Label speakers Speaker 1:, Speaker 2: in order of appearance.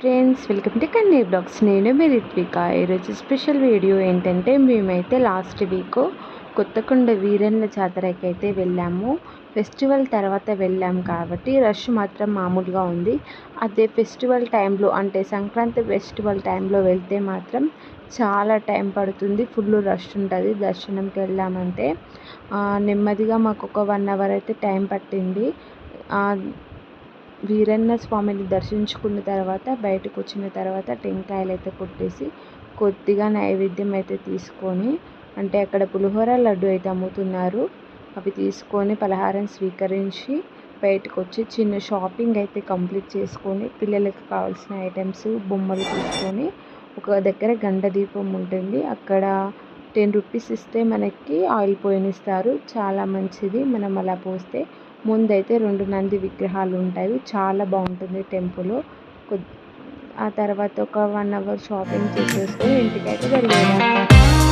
Speaker 1: Friends welcome to Kanni blogs. నేను మీ రిత్విక. ఈరోజు స్పెషల్ వీడియో ఏంటంటే మేమైతే లాస్ట్ వీక్ కొత్తకొండ వీరన్న జాతరకి అయితే వెళ్ళాము. ఫెస్టివల్ తర్వాత వెళ్ళాం కాబట్టి రష్ మాత్రం మామూలుగా ఉంది. అదే ఫెస్టివల్ టైంలో అంటే సంక్రాంతి ఫెస్టివల్ టైంలో వెళ్తే మాత్రం చాలా టైం పడుతుంది. ఫుల్ రష్ ఉంటుంది దర్శనంకి వెళ్ళామంటే. నెమ్మదిగా మాకు ఒక వన్ అవర్ అయితే టైం పట్టింది. వీరన్న స్వామిని దర్శించుకున్న తర్వాత బయటకు వచ్చిన తర్వాత టెంకాయలు అయితే కొట్టేసి కొద్దిగా నైవేద్యం అయితే తీసుకొని అంటే అక్కడ పులిహోర లడ్డు అయితే అమ్ముతున్నారు. అవి తీసుకొని పలహారం స్వీకరించి బయటకు వచ్చి చిన్న షాపింగ్ అయితే కంప్లీట్ చేసుకొని పిల్లలకు కావాల్సిన ఐటమ్స్ బొమ్మలు తీసుకొని ఒక దగ్గర గండ దీపం ఉంటుంది. అక్కడ టెన్ రూపీస్ ఇస్తే మనకి ఆయిల్ పోయనిస్తారు. చాలా మంచిది. మనం అలా పోస్తే ముందైతే రెండు నంది విగ్రహాలు ఉంటాయి చాలా బాగుంటుంది టెంపుల్. ఆ తర్వాత ఒక వన్ అవర్ షాపింగ్ చేసేసుకుని ఇంటికైతే వెళ్ళేదాం